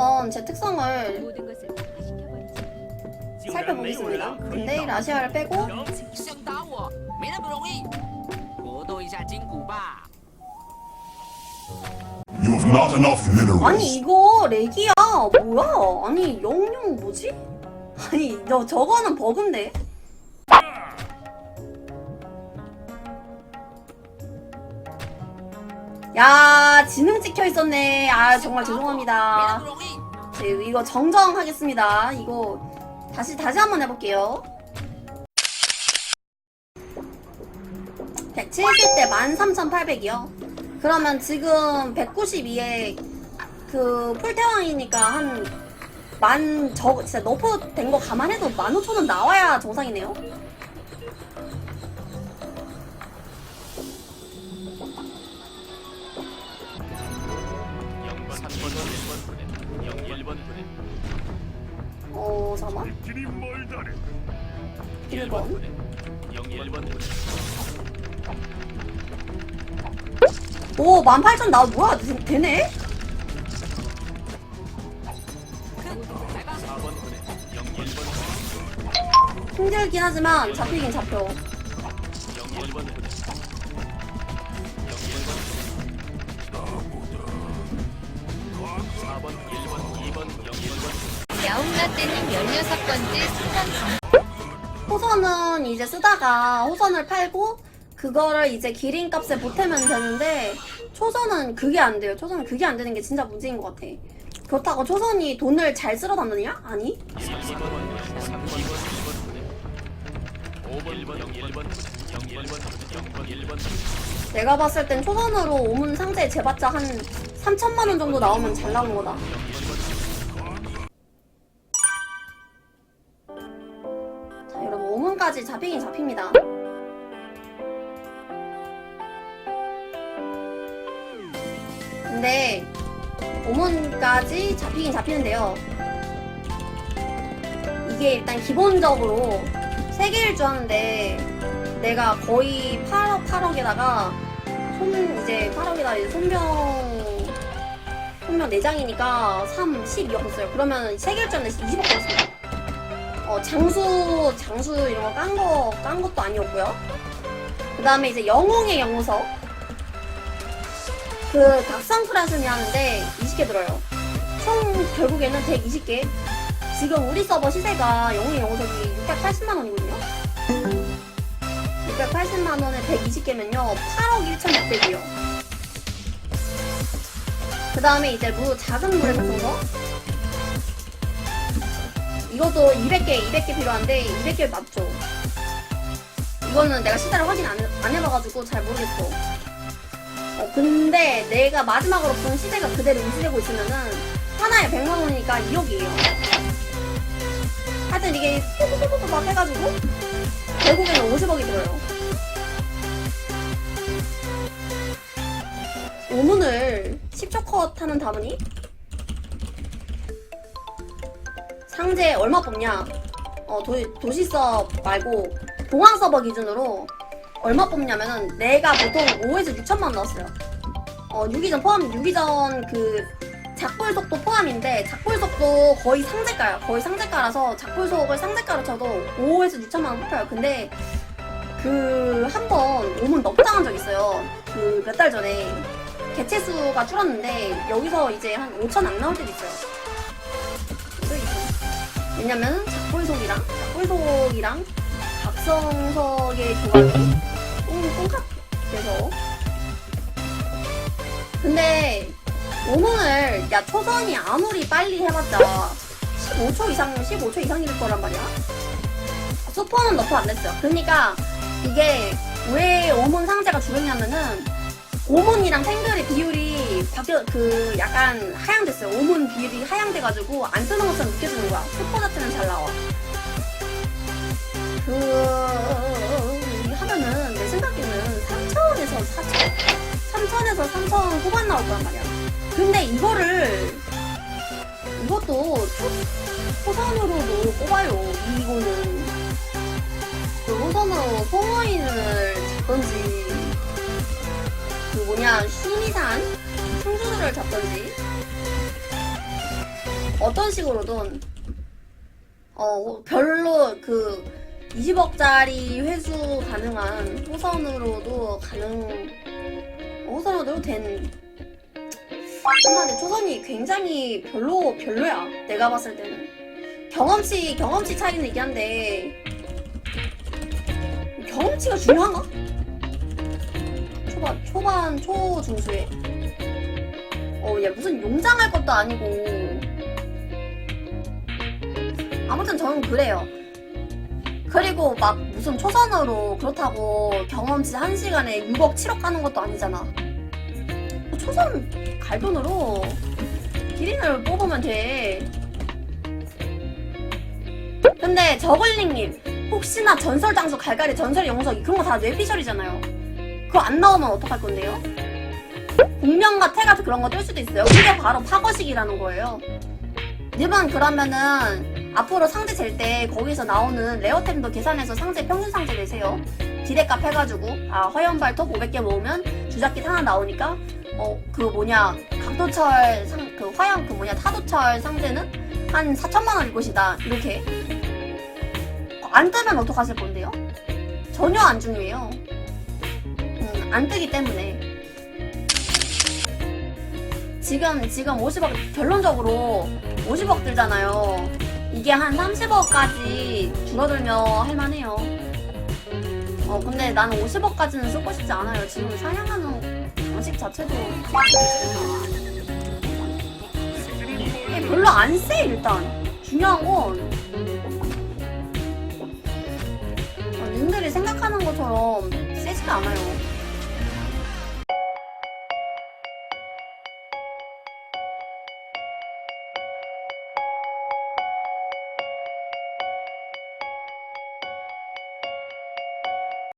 한번 제 특성을 모든 것을 폭파시켜버리지. 살펴보겠습니다. 근데 라시아를 빼고 想打我，没那么容易。活动一下筋骨吧。 You have not enough minerals. 아니 이거 렉이야 뭐야 아니 영영 뭐지? 아니 너 저거는 버그인데 야 지능 찍혀 있었네 아 정말 没那 죄송합니다 么容易。 네, 이거 정정하겠습니다. 이거 다시 다시 한번 해볼게요. 170대 13,800이요. 그러면 지금 192에 그 풀태왕이니까 한 만, 저, 진짜 너프 된 거 감안해도 15,000원 나와야 정상이네요. 어, 잠깐만. 길이 멀다네. 1번. 오, 18,000 나, 뭐야, 되- 되네? 힘들긴 하지만 잡히긴 잡혀. 야옹라떼님 16번째 순간 호선은 이제 쓰다가 호선을 팔고 그거를 이제 기린값에 보태면 되는데 초선은 그게 안 돼요. 초선은 그게 안 되는 게 진짜 문제인 것 같아. 그렇다고 초선이 돈을 잘 쓸어 담느냐? 아니. 내가 봤을 땐 초선으로 오문 상자에 재봤자 한 3천만 원 정도 나오면 잘 나온 거다. 잡히긴 잡힙니다. 근데 오문까지 잡히긴 잡히는데요. 이게 일단 기본적으로 세 개일 줄 아는데 내가 거의 8억 8억에다가 손 이제 8억에다 이제 손병 손병 4장이니까 3, 12억 썼어요. 그러면 세 개일 줄 아는데 20억 벌었습니다. 어, 장수, 장수 이런 거 깐 거, 깐 것도 아니었고요. 그 다음에 이제 영웅의 영웅석. 그 각성프라슨이 하는데 20개 들어요. 총 결국에는 120개. 지금 우리 서버 시세가 영웅의 영웅석이 680만 원이거든요. 680만 원에 120개면요. 8억 1,600이요. 그 다음에 이제 무, 작은 물의 각성석. 이것도 200개, 200개 필요한데 200개 맞죠? 이거는 내가 시세를 확인 안, 해- 안 해봐가지고 잘 모르겠어. 어, 근데 내가 마지막으로 본 시세가 그대로 유지되고 있으면은 하나에 100만 원이니까 2억이에요. 하여튼 이게 뽀뽀뽀뽀 막 해가지고 결국에는 50억이 들어요. 오문을 10초 컷 하는 다문이 상제 얼마 뽑냐? 어, 도, 도시서 말고 공항 서버 기준으로 얼마 뽑냐면은 내가 보통 5에서 6천만 원 넣었어요. 어, 유기전 포함, 유기전 그 작불속도 포함인데 작불속도 거의 상대가요. 거의 상대가라서 작불속을 상대가로 쳐도 5에서 6천만 원 뽑혀요. 근데 그 한 번 오문 넉당한 적 있어요. 그 몇 달 전에 개체 수가 줄었는데 여기서 이제 한 5천 안 나올 때도 있어요. 왜냐면 작불속이랑 작불속이랑 각성석의 조합이 똥, 똥같돼서. 근데 오문을 야 초선이 아무리 빨리 해봤자 15초 이상 15초 이상일 거란 말이야. 수퍼는 너프 안 됐어요 그러니까 이게 왜 오문 상자가 줄었냐면은 오문이랑 탱글의 비율이 바뀌어 그 약간 하향됐어요. 오문 비율이 하향돼가지고 안 뜨는 것처럼 느껴지는 거야. 슈퍼 자체는 잘 나와. 그 하면은 내 생각에는 3천에서 4천, 3천에서 3천 후반 나올 거란 말이야. 근데 이거를 이것도 초, 초선으로도 뽑아요. 이거는 그 호선으로 소모인을 순이산 충주들을 잡던지. 어떤 식으로든 어 별로 그 20억짜리 회수 가능한 호선으로도 가능 호선으로도 된 한마디 초선이 굉장히 별로 별로야. 내가 봤을 때는. 경험치 경험치 차이는 있긴 한데 경험치가 중요한가? 초반 초반 초중수에. 어 얘 무슨 용장할 것도 아니고. 아무튼 저는 그래요. 그리고 막 무슨 초선으로 그렇다고 경험치 한 시간에 6억 7억 가는 것도 아니잖아. 초선 갈 돈으로 기린을 뽑으면 돼. 근데 저글링님 혹시나 전설 장소 갈갈이 전설 영석 그런 거 다 뇌피셜이잖아요 그거 안 나오면 어떡할 건데요? 공명과 태 같은 그런 거 뜰 수도 있어요 그게 바로 파거식이라는 거예요 님은 그러면은 앞으로 상제 잴 때 거기서 나오는 레어템도 계산해서 상제 평균 상제 내세요 디렉값 해가지고 아 화염발톱 500개 모으면 주작깃 하나 나오니까 어 그 뭐냐 강도철 상 그 화염 그 뭐냐 타도철 상제는 한 4천만 원일 것이다 이렇게 안 뜨면 어떡하실 건데요? 전혀 안 중요해요. 음, 안 뜨기 때문에. 지금, 지금 50억, 결론적으로 50억 들잖아요. 이게 한 30억까지 줄어들면 할만해요. 어, 근데 나는 50억까지는 쓰고 싶지 않아요. 지금 사냥하는 방식 자체도. 별로 안 세, 일단. 중요한 건 어, 님들이 생각하는 것처럼 세지가 않아요.